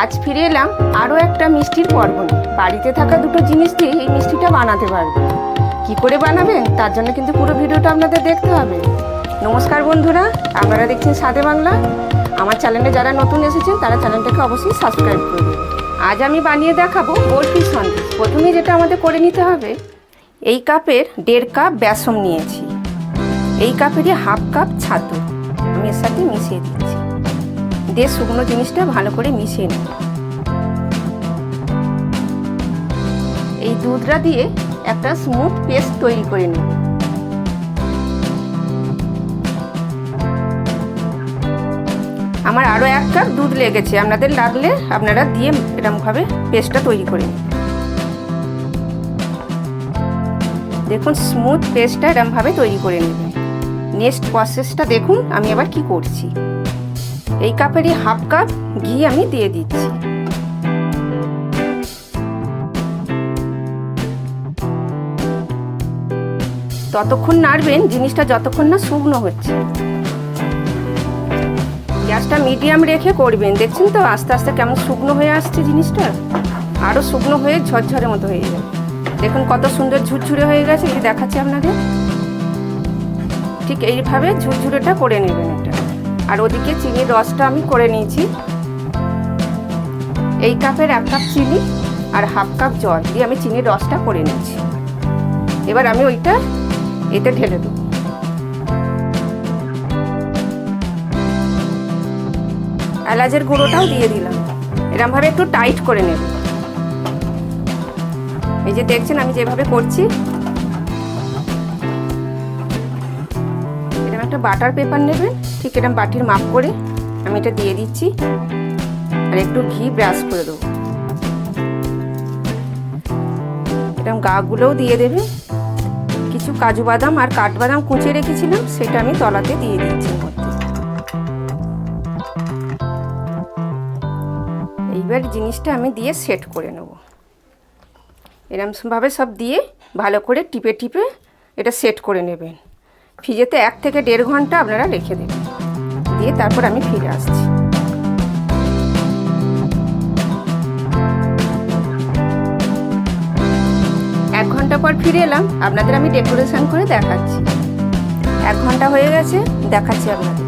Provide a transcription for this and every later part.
আজ ফিরে এলাম আরও একটা মিষ্টির পর্ব বাড়িতে থাকা দুটো জিনিস দিয়ে এই মিষ্টিটা বানাতে পারবে। কি করে বানাবেন তার জন্য কিন্তু পুরো ভিডিওটা আপনাদের দেখতে হবে। নমস্কার বন্ধুরা, আপনারা দেখছেন সাদে বাংলা। আমার চ্যানেলে যারা নতুন এসেছেন, তারা চ্যানেলটাকে অবশ্যই সাবস্ক্রাইব করবেন আজ আমি বানিয়ে দেখাবো বরফি সন্দেশ। প্রথমে যেটা আমাদের করে নিতে হবে, এই কাপের দেড় কাপ বেসন নিয়েছি। এই কাপেরই হাফ কাপ ছাতু। আমি এর সাথে মিশিয়ে দিচ্ছি। দিয়ে শুকনো জিনিসটা ভালো করে মিশিয়ে নেব। এই দুধটা দিয়ে একটা স্মুথ পেস্ট তৈরি করে নেব। আমার আরও এক কাপ দুধ লেগেছে, আপনাদের লাগলে আপনারা দিয়ে এরকমভাবে পেস্টটা তৈরি করে নিন। দেখুন স্মুথ পেস্টটা এরমভাবে তৈরি করে নেবেন নেক্সট প্রসেসটা দেখুন, আমি আবার কি করছি। এই কাপেরই হাফ কাপ ঘি আমি দিয়ে দিচ্ছি। ততক্ষণ নাড়বেন, জিনিসটা যতক্ষণ না শুকনো হচ্ছে। গ্যাসটা মিডিয়াম রেখে করবেন। দেখছেন তো, আস্তে আস্তে কেমন শুকনো হয়ে আসছে জিনিসটা? আরও শুকনো হয়ে ঝরঝরে মতো হয়ে যাবে। দেখুন কত সুন্দর ঝুরঝুরে হয়ে গেছে, এই দেখাচ্ছি আপনাদের। ঠিক এইভাবে ঝুরঝুরেটা করে নেবেন এটা। আর ওদিকে চিনির রসটা আমি করে নিয়েছি। এই কাপের এক কাপ চিনি আর হাফ কাপ জল দিয়ে আমি চিনির রসটা করে নিয়েছি। এবার আমি ওইটা এতে ঢেলে দেবো। এলাচের গুঁড়োটাও দিয়ে দিলাম। এরমভাবে একটু টাইট করে নেব। এই যে দেখছেন আমি যেভাবে করছি। এরকম একটা বাটার পেপার নেবেন। ঠিক এরকম বাটির মাপ করে আমি এটা দিয়ে দিচ্ছি। আর একটু ঘি ব্রাশ করে দেবো। এরকম গাগুলোও দিয়ে দেবে। কিছু কাজু বাদাম আর কাঠবাদাম কুচিয়ে রেখেছিলাম, সেটা আমি তলাতে দিয়ে দিচ্ছি এইবার জিনিসটা আমি দিয়ে সেট করে নেব। এরমভাবে সব দিয়ে ভালো করে টিপে টিপে এটা সেট করে নেবেন। ফ্রিজেতে এক থেকে দেড় ঘণ্টা আপনারা রেখে দেবেন। দিয়ে তারপর আমি ফিরে আসছি। এক ঘণ্টা পর ফিরে এলাম, আপনাদের আমি ডেকোরেশন করে দেখাচ্ছি। এক ঘণ্টা হয়ে গেছে, দেখাচ্ছি আপনাদের।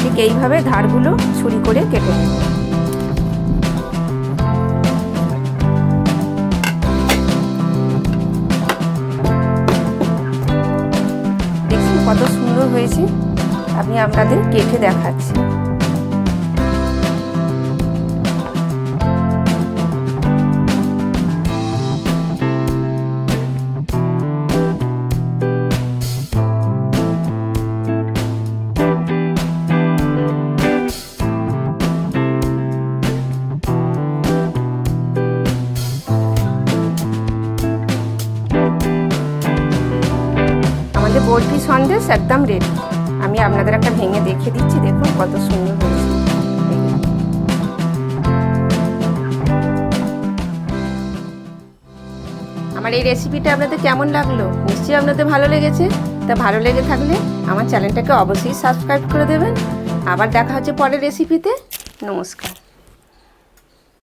ঠিক এইভাবে ধারগুলো ছুরি করে কেটে দেখছি কত সুন্দর হয়েছে? আমি আপনাদের কেটে দেখাচ্ছি। বরফি সন্দেশ একদম রেডি আমি আপনাদের একটা ভেঙে দেখে দিচ্ছি, দেখুন কত সুন্দর হয়েছে। আমার এই রেসিপিটা আপনাদের কেমন লাগল? নিশ্চয়ই আপনাদের ভালো লেগেছে। তা ভালো লেগে থাকলে আমার চ্যানেলটাকে অবশ্যই সাবস্ক্রাইব করে দেবেন। আবার দেখা হচ্ছে পরের রেসিপিতে নমস্কার।